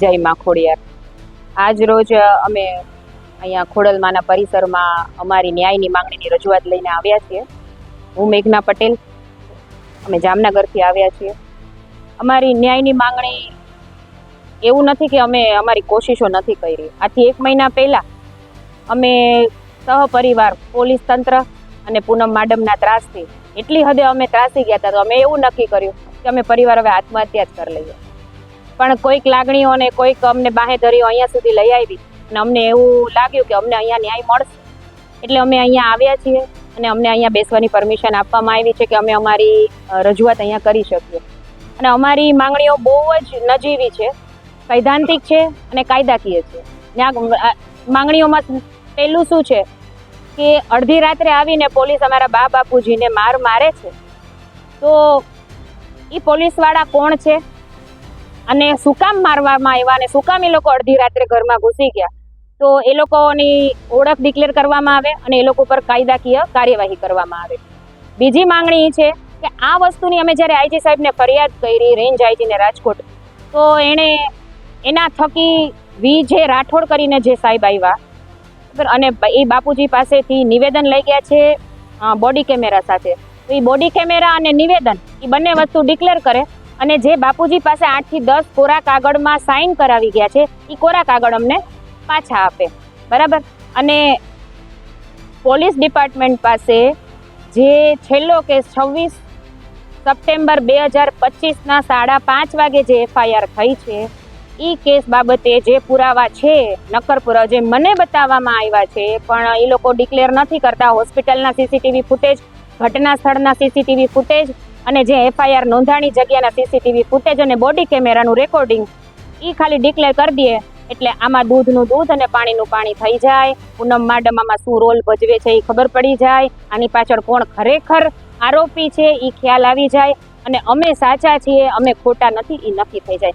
જય માં ખોડિયાર. આજ રોજ અમે અહીંયા ખોડલમાના પરિસરમાં અમારી ન્યાયની માંગણીની રજૂઆત લઈને આવ્યા છીએ. હું મેઘના પટેલ. અમે જામનગરથી આવ્યા છીએ. અમારી ન્યાયની માંગણી એવું નથી કે અમે અમારી કોશિશો નથી કરી. આથી એક મહિના પહેલાં અમે સહપરિવાર, પોલીસ તંત્ર અને પૂનમ માડમના ત્રાસથી, એટલી હદે અમે ત્રાસી ગયા હતા, તો અમે એવું નક્કી કર્યું કે અમે પરિવાર હવે આત્મહત્યા જ કરી લઈએ. પણ કોઈક લાગણીઓને કોઈક અમને બાહેધરીઓ અહીંયા સુધી લઈ આવી અને અમને એવું લાગ્યું કે અમને અહીંયા ન્યાય મળશે. એટલે અમે અહીંયા આવ્યા છીએ અને અમને અહીંયા બેસવાની પરમિશન આપવામાં આવી છે કે અમે અમારી રજૂઆત અહીંયા કરી શકીએ. અને અમારી માંગણીઓ બહુ જ નજીવી છે, સૈદ્ધાંતિક છે અને કાયદાકીય છે. ત્યાં માંગણીઓમાં પહેલું શું છે કે અડધી રાત્રે આવીને પોલીસ અમારા બા બાપુજીને માર મારે છે. તો એ પોલીસવાળા કોણ છે? અને શું કામ મારવામાં આવ્યા અને શું કામ એ લોકો અડધી રાત્રે ઘરમાં ઘૂસી ગયા? તો એ લોકોની ઓળખ ડિક્લેર કરવામાં આવે અને એ લોકો પર કાયદાકીય કાર્યવાહી કરવામાં આવે. બીજી માંગણી એ છે કે આ વસ્તુની અમે જ્યારે આઈજી સાહેબને ફરિયાદ કરી, રેન્જ આઈજીને રાજકોટ, તો એણે એના થકી વી જે રાઠોડ કરીને જે સાહેબ આવ્યા અને એ બાપુજી પાસેથી નિવેદન લઈ ગયા છે બોડી કેમેરા સાથે. તો એ બોડી કેમેરા અને નિવેદન, એ બંને વસ્તુ ડિક્લેર કરે અને જે બાપુજી પાસે આઠથી દસ કોરા કાગળમાં સાઇન કરાવી ગયા છે એ કોરા કાગળ અમને પાછા આપે. બરાબર? અને પોલીસ ડિપાર્ટમેન્ટ પાસે જે છેલ્લો કેસ છવ્વીસ સપ્ટેમ્બર બે હજાર પચીસના સાડા પાંચ વાગે જે એફઆઈઆર થઈ છે એ કેસ બાબતે જે પુરાવા છે નક્કર પુરાવા જે મને બતાવવામાં આવ્યા છે, પણ એ લોકો ડિક્લેર નથી કરતા. હોસ્પિટલના સીસીટીવી ફૂટેજ, ઘટના સ્થળના સીસીટીવી ફૂટેજ અને જે એફઆઈઆર નોંધાણી જગ્યાના સીસીટીવી ફૂટેજ અને બોડી કેમેરાનું રેકોર્ડિંગ એ ખાલી ડિક્લેર કરી દઈએ એટલે આમાં દૂધનું દૂધ અને પાણીનું પાણી થઈ જાય. પૂનમ માડમ આમાં શું રોલ ભજવે છે એ ખબર પડી જાય. આની પાછળ કોણ ખરેખર આરોપી છે એ ખ્યાલ આવી જાય. અને અમે સાચા છીએ, અમે ખોટા નથી એ નક્કી થઈ જાય.